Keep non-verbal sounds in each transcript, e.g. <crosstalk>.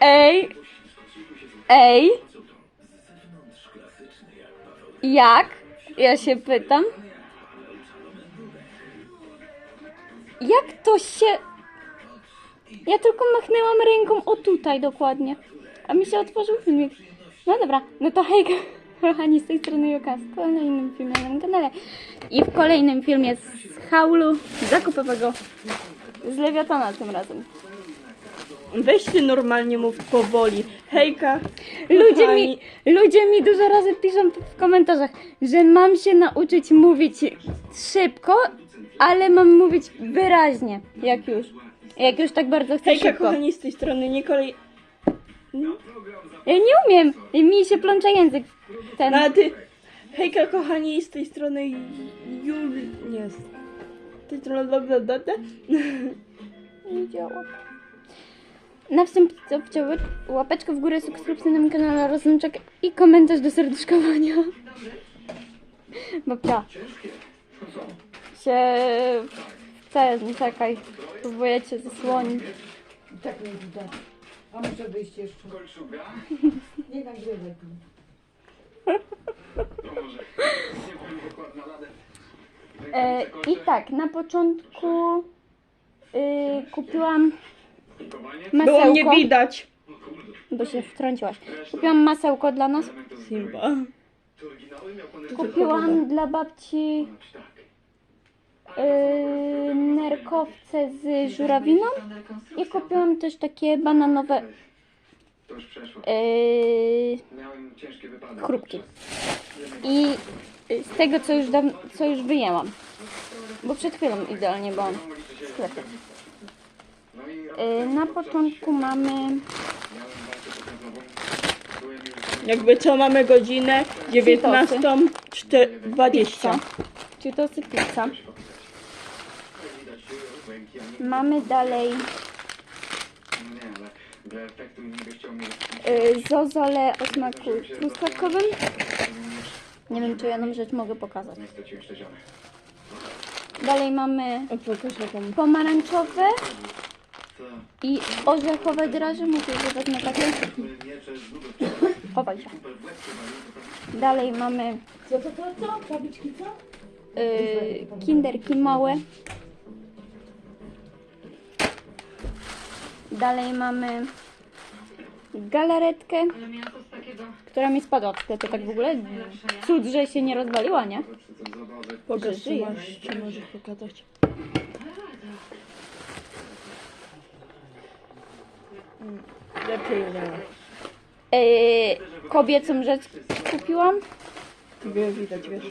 Ej! Ej! Jak? Ja się pytam. Jak to się... Ja tylko machnęłam ręką o tutaj dokładnie. A mi się otworzył filmik. No dobra, no to hej <laughs> kochani, z tej strony Juka w kolejnym filmie na kanale. I w kolejnym filmie z haulu zakupowego z Lewiatana tym razem. Weź ty normalnie mów powoli. Hejka. Ludzie kochani. mi, ludzie mi dużo razy piszą w komentarzach, że mam się nauczyć mówić szybko, ale mam mówić wyraźnie, jak już. Jak już tak bardzo chcę Hejka szybko. kochani z tej strony Nikolej. Ja nie umiem, mi się plącze język. Ten. No a ty. Hejka kochani z tej strony Jul... Nie. Z tej strony... <laughs> Nie działa. Na wstępie obciąły łapeczkę w górę, subskrypcję na moim kanale, rozłączek i komentarz do serduszkowania. Babcia. Się... Chce, czekaj. Próbuję cię zasłonić. Tak nie widać. A muszę wyjść jeszcze. Nie nagrywaj tu. E, I tak, na początku y, kupiłam Było mnie masełko, widać. bo się wtrąciłaś. Kupiłam masełko dla nas. Simba. Kupiłam dla babci yy, nerkowce z żurawiną i kupiłam też takie bananowe To już przeszło. yy, chrupki. I z tego, co już, dawn- co już wyjęłam. Bo przed chwilą idealnie byłam w sklepie. Yy, na początku mamy Jakby co mamy godzinę 19.20. czy to jest pizza. widać ręki, a nie... Mamy dalej yy, zozole o smaku truskawkowym. Nie wiem, czy jedną rzecz mogę pokazać. Dalej mamy pomarańczowe? I orzechowe draże. Mówię, że wezmę takie. Chowaj się. Dalej mamy Co to, to, co? Tabliczki co? yy, kinderki małe. Dalej mamy galaretkę, która mi spadła w sklepie tak w ogóle. Cud, że się nie rozwaliła, nie? Pokaż, Że co żyje. masz, czy możesz pokazać. Lepiej nie. Yy, kobiecą rzecz kupiłam. Wie, widać, wiesz.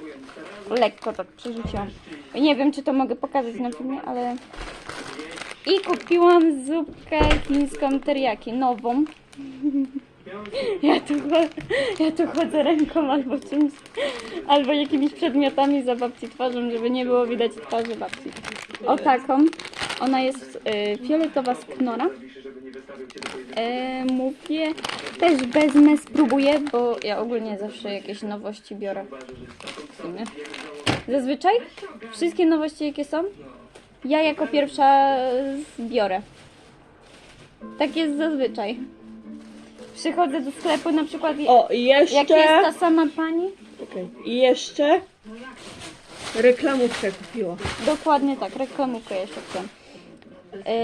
Lekko tak przerzuciłam. Nie wiem, czy to mogę pokazać na filmie, ale... I kupiłam zupkę chińską teriyaki, nową. <laughs> Ja tu, ja tu chodzę ręką albo czymś, albo jakimiś przedmiotami za babci twarzą, żeby nie było widać twarzy babci. O taką. Ona jest y, fioletowa z knora. E, mówię, też wezmę, spróbuję, bo ja ogólnie zawsze jakieś nowości biorę. W sumie. Zazwyczaj wszystkie nowości, jakie są, ja jako pierwsza zbiorę. Tak jest zazwyczaj. Przychodzę do sklepu na przykład, i- O, i jeszcze... jak jest ta sama pani, Czekaj. I jeszcze... Reklamówkę kupiła. Dokładnie tak, reklamówkę jeszcze chcę.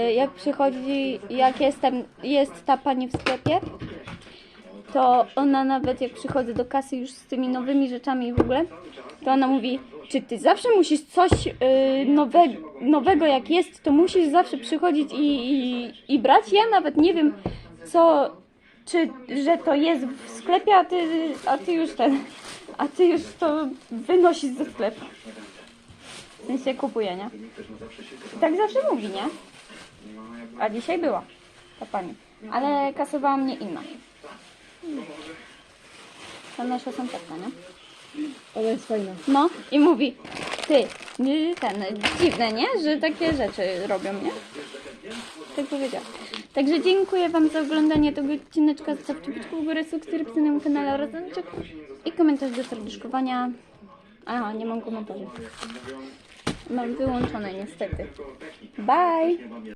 Y, Jak przychodzi, jak jestem, jest ta pani w sklepie, to ona nawet jak przychodzę do kasy już z tymi nowymi rzeczami w ogóle, to ona mówi, czy ty zawsze musisz coś y, nowe, nowego jak jest, to musisz zawsze przychodzić i, i, i brać. Ja nawet nie wiem, co, czy, że to jest w sklepie, a ty, a ty już ten, a ty już to wynosisz ze sklepu. W sensie kupuje, nie? Tak zawsze mówi, nie? A dzisiaj była ta pani. Ale kasowała mnie inna. Ta nasza sąsiadka, nie? Ona jest fajna. No i mówi, ty, ten, dziwne, nie? Że takie rzeczy robią, nie? Tak powiedziała. Także dziękuję Wam za oglądanie tego odcineczka. Zostawcie łapeczkę w górę, subskrypcję na moim kanale oraz dzwoneczek i komentarz do serduszkowania. Aha, nie mam komentarzy. Mam wyłączone niestety. Bye!